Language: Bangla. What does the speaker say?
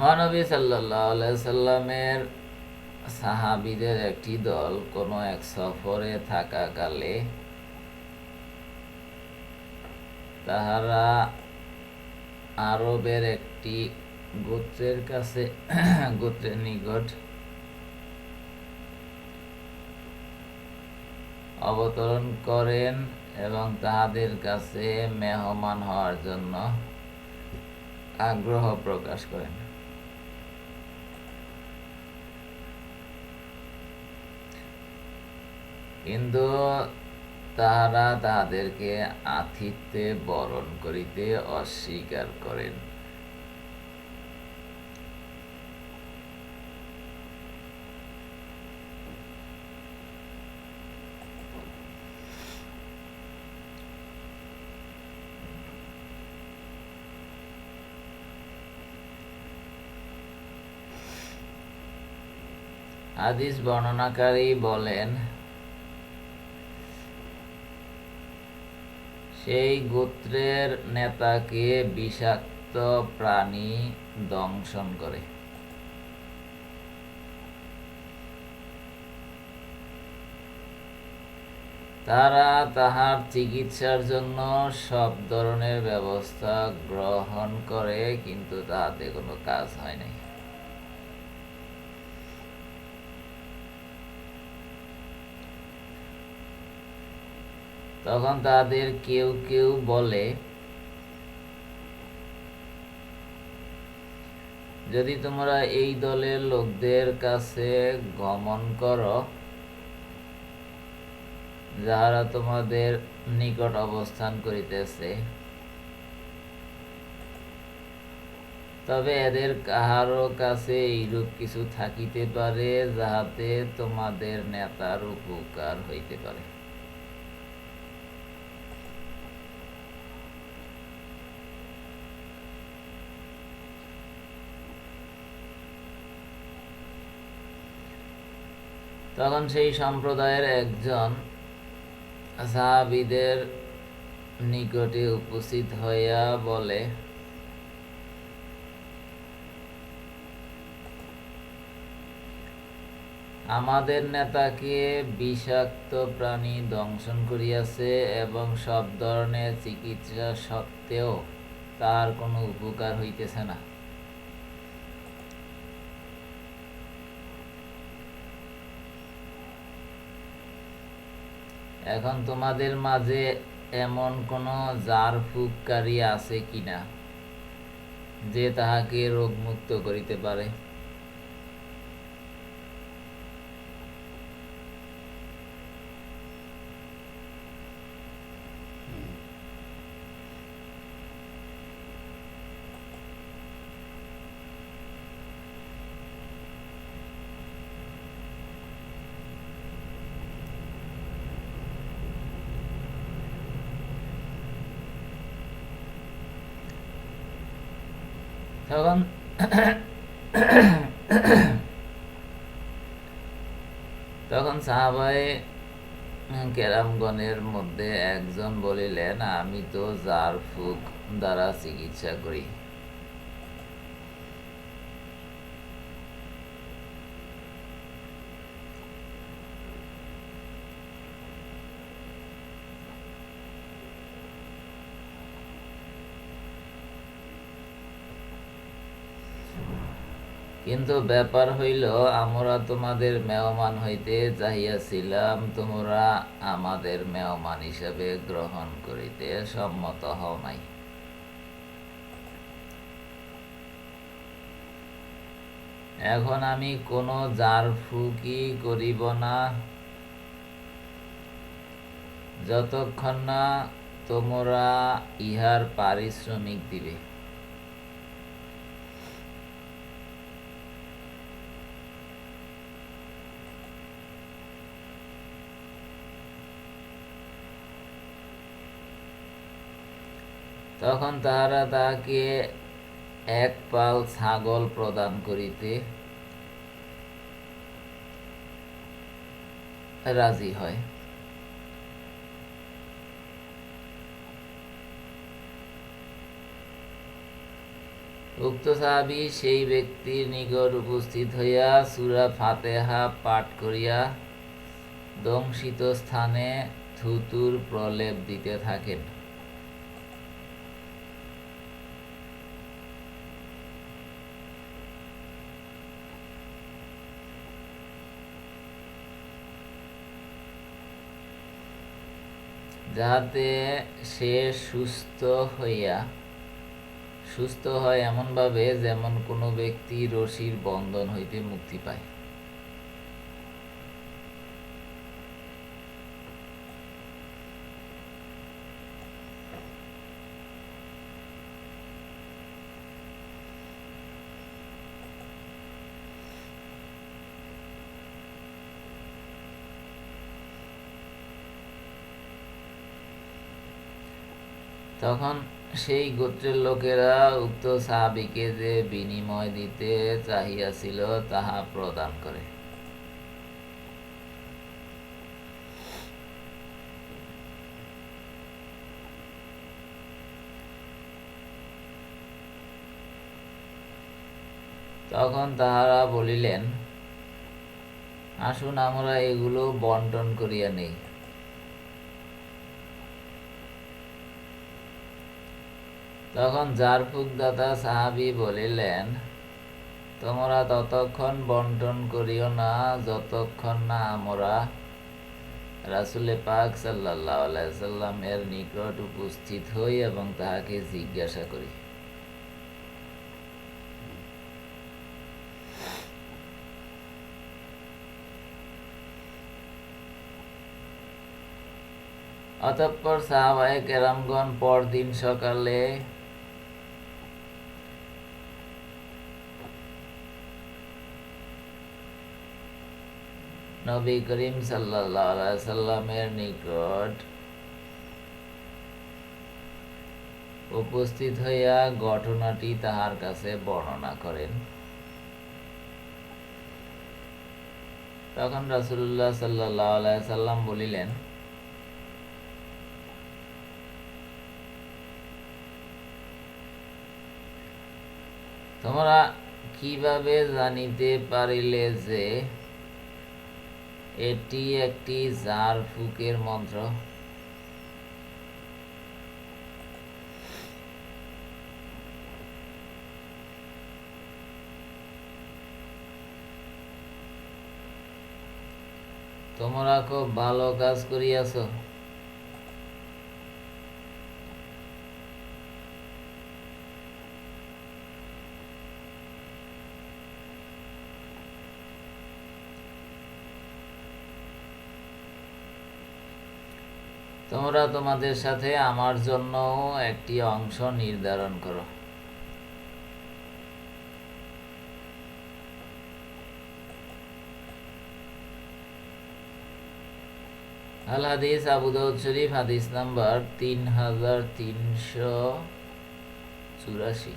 মহানবী সাল্লামের সাহাবিদের একটি দল কোনো এক সফরে থাকাকালে তাহারা আরবের একটি গোত্রের কাছে গোত্রের নিকট অবতরণ করেন এবং তাহাদের কাছে মেহমান হওয়ার জন্য আগ্রহ প্রকাশ করেন। কিন্তু তাহারা তাহাদেরকে আতিথ্যে বরণ করিতে অস্বীকার করেন। হাদিস বর্ণনাকারী বলেন সেই গোত্রের নেতাকে বিষাক্ত প্রাণী দংশন করে। তারা তাহার চিকিৎসার জন্য সব ধরনের ব্যবস্থা গ্রহণ করে, কিন্তু তাহাতে কোনো কাজ হয় নাই। তখন তাদের কেউ কেউ বলে, যদি তোমরা এই দলের লোকদের কাছে গমন করো যাহারা তোমাদের নিকট অবস্থান করিতেছে, তবে এদের কাহারও কাছে এইরূপ কিছু থাকিতে পারে, যাহাতে তোমাদের নেতার উপকার হইতে পারে। তখন সেই সম্প্রদায়ের একজন সাহাবিদের নিকটে উপস্থিত হইয়া বলে, আমাদের নেতাকে বিষাক্ত প্রাণী দংশন করিয়াছে এবং সব ধরনের চিকিৎসা সত্ত্বেও তার কোনো উপকার হইতেছে না। এখন তোমাদের মাঝে এমন কোন জার ফুককারী আছে কিনা যে তাহাকে রোগমুক্ত করিতে পারে? তখন তখন সাহাবাই কেরামগণের মধ্যে একজন বলিলেন আমি তো জারফুক দ্বারা চিকিৎসা করি। কিন্তু ব্যাপার হইল, আমরা তোমাদের মেহমান হইতে চাহিয়াছিলাম, তোমরা আমাদের মেহমান হিসাবে গ্রহণ করিতে সম্মত হও নাই। এখন আমি কোনো জার ফুকি করিব না। যতক্ষণ না তোমরা ইহার পারিশ্রমিক দিবে। তখন তাহারা তাহাকে এক পাল ছাগল প্রদান করিতে রাজি হয়। উক্ত সাহাবী সেই ব্যক্তির নিকট উপস্থিত হইয়া সুরা ফাতেহা পাঠ করিয়া দংশিত স্থানে থুতুর প্রলেপ দিতে থাকেন। যাহাতে সে সুস্থ হইয়া, সুস্থ হয় এমনভাবে যেমন কোনো ব্যক্তি রশির বন্ধন হইতে মুক্তি পায়। তখন সেই গোত্রের লোকেরা উক্ত সাহাবিকে যে বিনিময় দিতে চাহিয়াছিল, তাহা প্রদান করে। তখন তাহারা বলিলেন, আসুন, আমরা এগুলো বন্টন করিয়া নেই। তখন জারফুকদাতা সাহাবি বলিলেন, তোমরা ততক্ষণ বন্টন করিও না, যতক্ষণ না আমরা রাসুলে পাক সাল্লাহ সাল্লামের নিকট উপস্থিত হই এবং তাহাকে জিজ্ঞাসা করি। অতঃপর সাহাবায়ে কেরামগণ পরদিন সকালে নবী করিম সাল্লামের নিকট উপস্থিত হইয়া ঘটনাটি তাহার কাছে বর্ণনা করেন। তখন রাসূলুল্লাহ সাল্লাল্লাহু আলাইহি সাল্লাম বলিলেন, তোমরা কীভাবে জানিতে পারিলে যে এটি একটি জার ফুকের মন্ত্র। তোমরা খুব ভালো কাজ করিয়াছ। তোমরা তোমাদের সাথে আমার জন্য একটি অংশ নির্ধারণ করো। আল হাদিস আবু দাউদ শরীফ, হাদিস নাম্বার তিন হাজার তিনশো চুরাশি।